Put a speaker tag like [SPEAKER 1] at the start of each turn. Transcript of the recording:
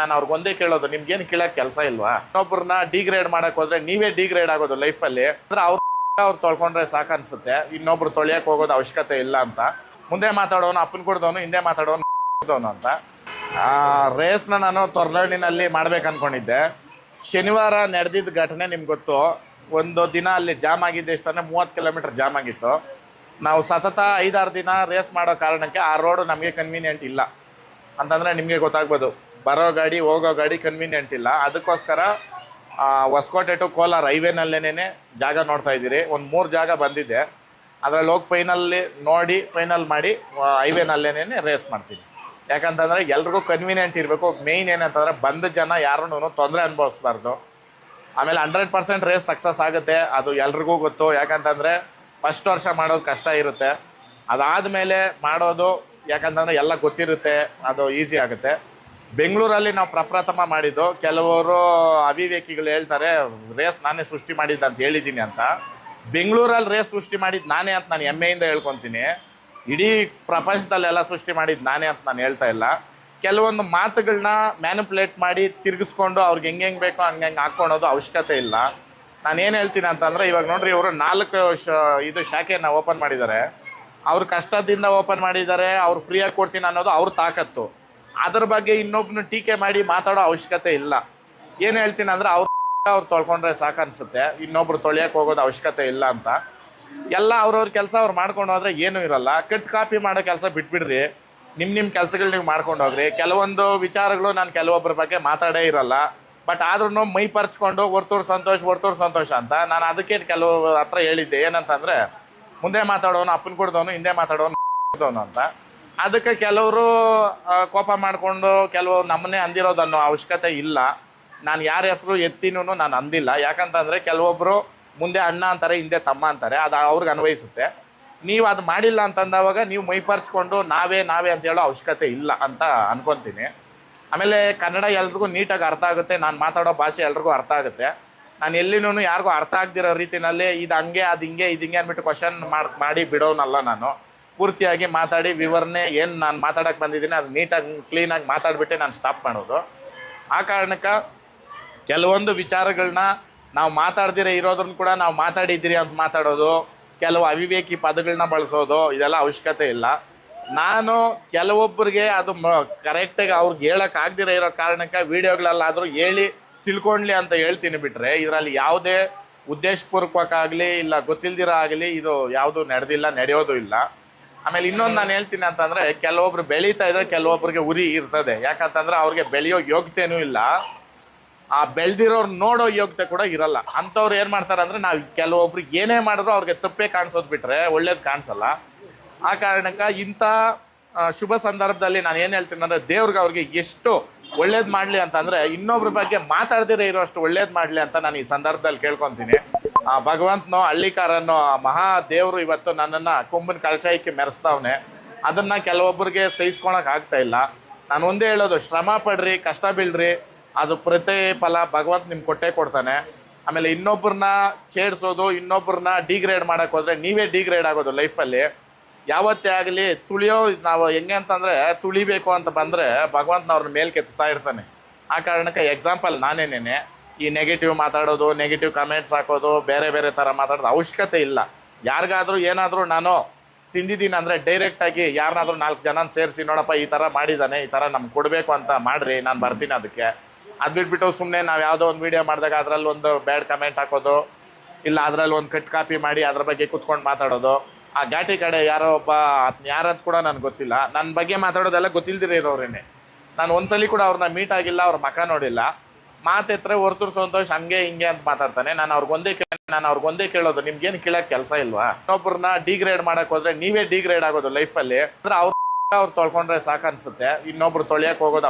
[SPEAKER 1] ನಾನು ಅವ್ರಿಗೆ ಒಂದೇ ಕೇಳೋದು, ನಿಮ್ಗೇನು ಕೇಳಕ್ ಕೆಲಸ ಇಲ್ವಾ? ಇನ್ನೊಬ್ಬರನ್ನ ಡಿಗ್ರೇಡ್ ಮಾಡಕ್ ಹೋದ್ರೆ ನೀವೇ ಡಿಗ್ರೇಡ್ ಆಗೋದು ಲೈಫಲ್ಲಿ ಅಂದ್ರೆ ಅವ್ರ ಅವ್ರು ತೊಳ್ಕೊಂಡ್ರೆ ಸಾಕು ಅನ್ಸುತ್ತೆ ಇನ್ನೊಬ್ರು ತೊಳಿಯಕ್ ಹೋಗೋದು ಅವಶ್ಯಕತೆ ಇಲ್ಲ ಅಂತ. ಮುಂದೆ ಮಾತಾಡೋನು ಅಪ್ಪನ ಕೊಡ್ದವನು, ಹಿಂದೆ ಮಾತಾಡೋನು ಅಂತ. ಆ ರೇಸ್ನ ನಾನು ತೊರ್ಲಳ್ಳಿನಲ್ಲಿ ಮಾಡ್ಬೇಕು ಅನ್ಕೊಂಡಿದ್ದೆ. ಶನಿವಾರ ನಡೆದಿದ್ದ ಘಟನೆ ನಿಮ್ಗೆ ಗೊತ್ತು. ಒಂದು ದಿನ ಅಲ್ಲಿ ಜಾಮ್ ಆಗಿದ್ದೆ ಎಷ್ಟಂದ್ರೆ ಮೂವತ್ತು ಕಿಲೋಮೀಟರ್ ಜಾಮ್ ಆಗಿತ್ತು. ನಾವು ಸತತ ಐದಾರು ದಿನ ರೇಸ್ ಮಾಡೋ ಕಾರಣಕ್ಕೆ ಆ ರೋಡು ನಮಗೆ ಕನ್ವೀನಿಯೆಂಟ್ ಇಲ್ಲ. ಅಂತಂದರೆ ನಿಮಗೆ ಗೊತ್ತಾಗ್ಬೋದು. ಬರೋ ಗಾಡಿ, ಹೋಗೋ ಗಾಡಿ ಕನ್ವೀನಿಯೆಂಟ್ ಇಲ್ಲ. ಅದಕ್ಕೋಸ್ಕರ ಹೊಸಕೋಟೆ ಟು ಕೋಲಾರ ಹೈವೇನಲ್ಲೇನೇ ಜಾಗ ನೋಡ್ತಾ ಇದ್ದೀರಿ. ಒಂದು ಮೂರು ಜಾಗ ಬಂದಿದೆ. ಅದರಲ್ಲಿ ಹೋಗಿ ಫೈನಲ್ಲಿ ನೋಡಿ ಫೈನಲ್ ಮಾಡಿ ಹೈವೇನಲ್ಲೇನೇ ರೇಸ್ ಮಾಡ್ತೀನಿ ಯಾಕಂತಂದರೆ ಎಲ್ರಿಗೂ ಕನ್ವೀನಿಯೆಂಟ್ ಇರಬೇಕು. ಮೇಯ್ನ್ ಏನಂತಂದರೆ ಬಂದ ಜನ ಯಾರನ್ನೂ ತೊಂದರೆ ಅನುಭವಿಸ್ಬಾರ್ದು. ಆಮೇಲೆ ಹಂಡ್ರೆಡ್ ಪರ್ಸೆಂಟ್ ರೇಸ್ ಸಕ್ಸಸ್ ಆಗುತ್ತೆ. ಅದು ಎಲ್ರಿಗೂ ಗೊತ್ತು. ಯಾಕಂತಂದರೆ ಫಸ್ಟ್ ವರ್ಷ ಮಾಡೋದು ಕಷ್ಟ ಇರುತ್ತೆ. ಅದಾದಮೇಲೆ ಮಾಡೋದು ಯಾಕಂತಂದರೆ ಎಲ್ಲ ಗೊತ್ತಿರುತ್ತೆ. ಅದು ಈಸಿ ಆಗುತ್ತೆ. ಬೆಂಗಳೂರಲ್ಲಿ ನಾವು ಪ್ರಪ್ರಥಮ ಮಾಡಿದ್ದು, ಕೆಲವರು ಅವಿವೇಕಿಗಳು ಹೇಳ್ತಾರೆ, ರೇಸ್ ನಾನೇ ಸೃಷ್ಟಿ ಮಾಡಿದ್ದು ಅಂತ ಹೇಳಿದ್ದೀನಿ ಅಂತ. ಬೆಂಗಳೂರಲ್ಲಿ ರೇಸ್ ಸೃಷ್ಟಿ ಮಾಡಿದ್ದು ನಾನೇ ಅಂತ ನಾನು ಹೆಮ್ಮೆಯಿಂದ ಹೇಳ್ಕೊತೀನಿ. ಇಡೀ ಪ್ರಪಂಚದಲ್ಲೆಲ್ಲ ಸೃಷ್ಟಿ ಮಾಡಿದ್ದು ನಾನೇ ಅಂತ ನಾನು ಹೇಳ್ತಾ ಇಲ್ಲ. ಕೆಲವೊಂದು ಮಾತುಗಳನ್ನ ಮ್ಯಾನಿಪುಲೇಟ್ ಮಾಡಿ ತಿರುಗಿಸ್ಕೊಂಡು ಅವ್ರಿಗೆ ಹೆಂಗೆ ಹೆಂಗೆ ಬೇಕೋ ಹಂಗೆ ಹಂಗೆ ಹಾಕ್ಕೊಳೋದು ಅವಶ್ಯಕತೆ ಇಲ್ಲ. ನಾನು ಏನು ಹೇಳ್ತೀನಿ ಅಂತಂದರೆ ಇವಾಗ ನೋಡ್ರಿ ಇವರು ನಾಲ್ಕು ಶ, ಇದು ಶಾಖೆಯನ್ನು ಓಪನ್ ಮಾಡಿದ್ದಾರೆ. ಅವ್ರ ಕಷ್ಟದಿಂದ ಓಪನ್ ಮಾಡಿದ್ದಾರೆ, ಅವ್ರು ಫ್ರೀಯಾಗಿ ಕೊಡ್ತೀನಿ ಅನ್ನೋದು ಅವ್ರ ತಾಕತ್ತು. ಅದ್ರ ಬಗ್ಗೆ ಇನ್ನೊಬ್ಬನ ಟೀಕೆ ಮಾಡಿ ಮಾತಾಡೋ ಅವಶ್ಯಕತೆ ಇಲ್ಲ. ಏನು ಹೇಳ್ತೀನಿ ಅಂದರೆ ಅವ್ರ ಅವ್ರು ತೊಳ್ಕೊಂಡ್ರೆ ಸಾಕು ಅನ್ಸುತ್ತೆ ಇನ್ನೊಬ್ರು ತೊಳಿಯಕ್ಕೆ ಹೋಗೋದು ಅವಶ್ಯಕತೆ ಇಲ್ಲ ಅಂತ. ಎಲ್ಲ ಅವ್ರವ್ರ ಕೆಲಸ ಅವ್ರು ಮಾಡ್ಕೊಂಡು ಹೋದ್ರೆ ಏನೂ ಇರಲ್ಲ. ಕಟ್ ಕಾಪಿ ಮಾಡೋ ಕೆಲಸ ಬಿಟ್ಬಿಡ್ರಿ. ನಿಮ್ಮ ನಿಮ್ಮ ಕೆಲಸಗಳು ನೀವು ಮಾಡ್ಕೊಂಡು ಹೋಗ್ರಿ. ಕೆಲವೊಂದು ವಿಚಾರಗಳು ನಾನು ಕೆಲವೊಬ್ಬರ ಬಗ್ಗೆ ಮಾತಾಡೇ ಇರಲ್ಲ. ಬಟ್ ಆದ್ರೂ ಮೈ ಪರ್ಚ್ಕೊಂಡು ವರ್ತೂರು ಸಂತೋಷ್ ವರ್ತೂರು ಸಂತೋಷ ಅಂತ. ನಾನು ಅದಕ್ಕೆ ಕೆಲವು ಹತ್ರ ಹೇಳಿದ್ದೆ. ಏನಂತಂದರೆ, ಮುಂದೆ ಮಾತಾಡೋನು ಅಪ್ಪನ ಕೊಡ್ದವನು ಹಿಂದೆ ಮಾತಾಡೋನು ಕೊಡ್ದವನು ಅಂತ. ಅದಕ್ಕೆ ಕೆಲವರು ಕೋಪ ಮಾಡಿಕೊಂಡು ಕೆಲವು ನಮ್ಮನ್ನೇ ಅಂದಿರೋದು ಅನ್ನೋ ಅವಶ್ಯಕತೆ ಇಲ್ಲ. ನಾನು ಯಾರ ಹೆಸರು ಎತ್ತಿನೂ ನಾನು ಅಂದಿಲ್ಲ. ಯಾಕಂತಂದರೆ ಕೆಲವೊಬ್ಬರು ಮುಂದೆ ಅಣ್ಣ ಅಂತಾರೆ, ಹಿಂದೆ ತಮ್ಮ ಅಂತಾರೆ. ಅದು ಅವ್ರಿಗೆ ಅನ್ವಯಿಸುತ್ತೆ. ನೀವು ಅದು ಮಾಡಿಲ್ಲ ಅಂತಂದವಾಗ ನೀವು ಮೈಪರ್ಚ್ಕೊಂಡು ನಾವೇ ನಾವೇ ಅಂತ ಹೇಳೋ ಅವಶ್ಯಕತೆ ಇಲ್ಲ ಅಂತ ಅನ್ಕೊತೀನಿ. ಆಮೇಲೆ ಕನ್ನಡ ಎಲ್ರಿಗೂ ನೀಟಾಗಿ ಅರ್ಥ ಆಗುತ್ತೆ. ನಾನು ಮಾತಾಡೋ ಭಾಷೆ ಎಲ್ರಿಗೂ ಅರ್ಥ ಆಗುತ್ತೆ. ನಾನು ಎಲ್ಲಿನೂ ಯಾರಿಗೂ ಅರ್ಥ ಆಗದಿರೋ ರೀತಿನಲ್ಲಿ ಇದು ಹಂಗೆ, ಅದು ಹಿಂಗೆ, ಇದು ಹಿಂಗೆ ಅಂದ್ಬಿಟ್ಟು ಕ್ವಶನ್ ಮಾಡಿ ಬಿಡೋನಲ್ಲ ನಾನು. ಪೂರ್ತಿಯಾಗಿ ಮಾತಾಡಿ ವಿವರಣೆ ಏನು ನಾನು ಮಾತಾಡೋಕೆ ಬಂದಿದ್ದೀನಿ, ಅದು ನೀಟಾಗಿ ಕ್ಲೀನಾಗಿ ಮಾತಾಡಿಬಿಟ್ಟೆ ನಾನು ಸ್ಟಾಪ್ ಮಾಡೋದು. ಆ ಕಾರಣಕ್ಕೆ ಕೆಲವೊಂದು ವಿಚಾರಗಳನ್ನ ನಾವು ಮಾತಾಡ್ದಿರೇ ಇರೋದ್ರೂ ಕೂಡ ನಾವು ಮಾತಾಡಿದ್ದೀರಿ ಅಂತ ಮಾತಾಡೋದು, ಕೆಲವು ಅವಿವೇಕಿ ಪದಗಳನ್ನ ಬಳಸೋದು, ಇದೆಲ್ಲ ಅವಶ್ಯಕತೆ ಇಲ್ಲ. ನಾನು ಕೆಲವೊಬ್ಬರಿಗೆ ಅದು ಮ ಕರೆಕ್ಟಾಗಿ ಅವ್ರಿಗೆ ಹೇಳೋಕ್ಕಾಗ್ದಿರೋ ಇರೋ ಕಾರಣಕ್ಕೆ ವೀಡಿಯೋಗಳಲ್ಲಾದರೂ ಹೇಳಿ ತಿಳ್ಕೊಳ್ಳಿ ಅಂತ ಹೇಳ್ತೀನಿ ಬಿಟ್ರೆ, ಇದರಲ್ಲಿ ಯಾವುದೇ ಉದ್ದೇಶಪೂರ್ವಕವಾಗಲಿ ಇಲ್ಲ ಗೊತ್ತಿಲ್ದಿರ ಆಗಲಿ ಇದು ಯಾವುದು ನಡೆದಿಲ್ಲ, ನಡೆಯೋದು ಇಲ್ಲ. ಆಮೇಲೆ ಇನ್ನೊಂದು ನಾನು ಹೇಳ್ತೀನಿ ಅಂತಂದರೆ ಕೆಲವೊಬ್ರು ಬೆಳೀತಾ ಇದ್ರೆ ಕೆಲವೊಬ್ರಿಗೆ ಉರಿ ಇರ್ತದೆ. ಯಾಕಂತಂದ್ರೆ ಅವ್ರಿಗೆ ಬೆಳೆಯೋ ಯೋಗ್ಯತೆನೂ ಇಲ್ಲ. ಆ ಬೆಳೆದಿರೋರು ನೋಡೋ ಯೋಗ್ಯತೆ ಕೂಡ ಇರಲ್ಲ. ಅಂಥವ್ರು ಏನು ಮಾಡ್ತಾರೆ ಅಂದರೆ ನಾವು ಕೆಲವೊಬ್ರಿಗೆ ಏನೇ ಮಾಡಿದ್ರು ಅವ್ರಿಗೆ ತಪ್ಪೇ ಕಾಣಿಸೋದು ಬಿಟ್ರೆ ಒಳ್ಳೇದು ಕಾಣಿಸಲ್ಲ. ಆ ಕಾರಣಕ್ಕೆ ಇಂಥ ಶುಭ ಸಂದರ್ಭದಲ್ಲಿ ನಾನು ಏನು ಹೇಳ್ತೀನಿ ಅಂದರೆ ದೇವ್ರಿಗೆ ಅವ್ರಿಗೆ ಎಷ್ಟು ಒಳ್ಳೇದು ಮಾಡಲಿ ಅಂತಂದರೆ ಇನ್ನೊಬ್ರ ಬಗ್ಗೆ ಮಾತಾಡ್ದಿರೇ ಇರೋಷ್ಟು ಒಳ್ಳೇದು ಮಾಡಲಿ ಅಂತ ನಾನು ಈ ಸಂದರ್ಭದಲ್ಲಿ ಕೇಳ್ಕೊತೀನಿ. ಆ ಭಗವಂತನೋ ಹಳ್ಳಿಕಾರನೋ ಮಹಾ ದೇವರು ಇವತ್ತು ನನ್ನನ್ನು ಕೊಂಬಿನ ಕಳಶಾಯಕ್ಕೆ ಮೆರೆಸ್ತಾವನೆ ಅದನ್ನು ಕೆಲವೊಬ್ಬರಿಗೆ ಸಹಿಸ್ಕೊಳಕ್ಕೆ ಆಗ್ತಾ ಇಲ್ಲ. ನಾನು ಒಂದೇ ಹೇಳೋದು, ಶ್ರಮ ಪಡ್ರಿ, ಕಷ್ಟ ಬೀಳ್ರಿ. ಅದು ಪ್ರತಿ ಫಲ ಭಗವಂತ ನಿಮ್ಗೆ ಕೊಟ್ಟೇ ಕೊಡ್ತಾನೆ. ಆಮೇಲೆ ಇನ್ನೊಬ್ಬರನ್ನ ಛೇಡ್ಸೋದು ಇನ್ನೊಬ್ಬರನ್ನ ಡಿಗ್ರೇಡ್ ಮಾಡೋಕ್ಕೋದ್ರೆ ನೀವೇ ಡಿಗ್ರೇಡ್ ಆಗೋದು ಲೈಫಲ್ಲಿ ಯಾವತ್ತೇ ಆಗಲಿ ತುಳಿಯೋ ನಾವು ಹೆಂಗೆ ಅಂತಂದರೆ ತುಳಿಬೇಕು ಅಂತ ಬಂದರೆ ಭಗವಂತನ ಅವ್ರನ್ನ ಮೇಲೆ ಕೆತ್ತಾ ಇರ್ತಾನೆ. ಆ ಕಾರಣಕ್ಕೆ ಎಕ್ಸಾಂಪಲ್ ನಾನೇನೇನೆ, ಈ ನೆಗೆಟಿವ್ ಮಾತಾಡೋದು ನೆಗೆಟಿವ್ ಕಮೆಂಟ್ಸ್ ಹಾಕೋದು, ಬೇರೆ ಬೇರೆ ಥರ ಮಾತಾಡೋದು ಅವಶ್ಯಕತೆ ಇಲ್ಲ. ಯಾರಿಗಾದರೂ ಏನಾದರೂ ನಾನು ತಿಂದಿದ್ದೀನಿ ಅಂದರೆ ಡೈರೆಕ್ಟಾಗಿ ಯಾರನ್ನಾದ್ರೂ ನಾಲ್ಕು ಜನ ಸೇರಿಸಿ ನೋಡಪ್ಪ ಈ ಥರ ಮಾಡಿದ್ದಾನೆ, ಈ ಥರ ನಮ್ಗೆ ಕೊಡಬೇಕು ಅಂತ ಮಾಡಿರಿ, ನಾನು ಬರ್ತೀನಿ ಅದಕ್ಕೆ. ಅದು ಬಿಟ್ಬಿಟ್ಟು ಸುಮ್ಮನೆ ನಾವು ಯಾವುದೋ ಒಂದು ವೀಡಿಯೋ ಮಾಡಿದಾಗ ಅದರಲ್ಲಿ ಒಂದು ಬ್ಯಾಡ್ ಕಮೆಂಟ್ ಹಾಕೋದು, ಇಲ್ಲ ಅದರಲ್ಲಿ ಒಂದು ಕಟ್ ಕಾಪಿ ಮಾಡಿ ಅದ್ರ ಬಗ್ಗೆ ಕುತ್ಕೊಂಡು ಮಾತಾಡೋದು. ಆ ಘಾಟಿ ಕಡೆ ಯಾರೋ ಒಬ್ಬ ಯಾರಂತ ಕೂಡ ನನಗೆ ಗೊತ್ತಿಲ್ಲ. ನನ್ನ ಬಗ್ಗೆ ಮಾತಾಡೋದೆಲ್ಲ ಗೊತ್ತಿಲ್ದಿರ ಇರೋರೇನೆ. ನಾನು ಒಂದ್ಸಲಿ ಕೂಡ ಅವ್ರನ್ನ ಮೀಟ್ ಆಗಿಲ್ಲ, ಅವ್ರ ಮಖ ನೋಡಿಲ್ಲ. ಮಾತೆತ್ರೆ ಹೊರತು ಸಂತೋಷ ಹಂಗೆ ಹಿಂಗೆ ಅಂತ ಮಾತಾಡ್ತಾನೆ. ನಾನು ಅವ್ರಿಗೆ ಒಂದೇ ಕೇ ನಾನು ಅವ್ರಿಗೆ ಒಂದೇ ಕೇಳೋದು. ನಿಮ್ಗೇನು ಕೇಳಕ್ಕೆ ಕೆಲಸ ಇಲ್ವಾ? ಇನ್ನೊಬ್ಬರನ್ನ ಡಿಗ್ರೇಡ್ ಮಾಡಕ್ ಹೋದ್ರೆ ನೀವೇ ಡಿಗ್ರೇಡ್ ಆಗೋದು ಲೈಫಲ್ಲಿ ಅಂದ್ರೆ ಅವ್ರು ಅವ್ರು ತೊಳ್ಕೊಂಡ್ರೆ ಸಾಕು ಅನ್ಸುತ್ತೆ ಇನ್ನೊಬ್ರು ತೊಳಿಯಕ್ಕೆ ಹೋಗೋದು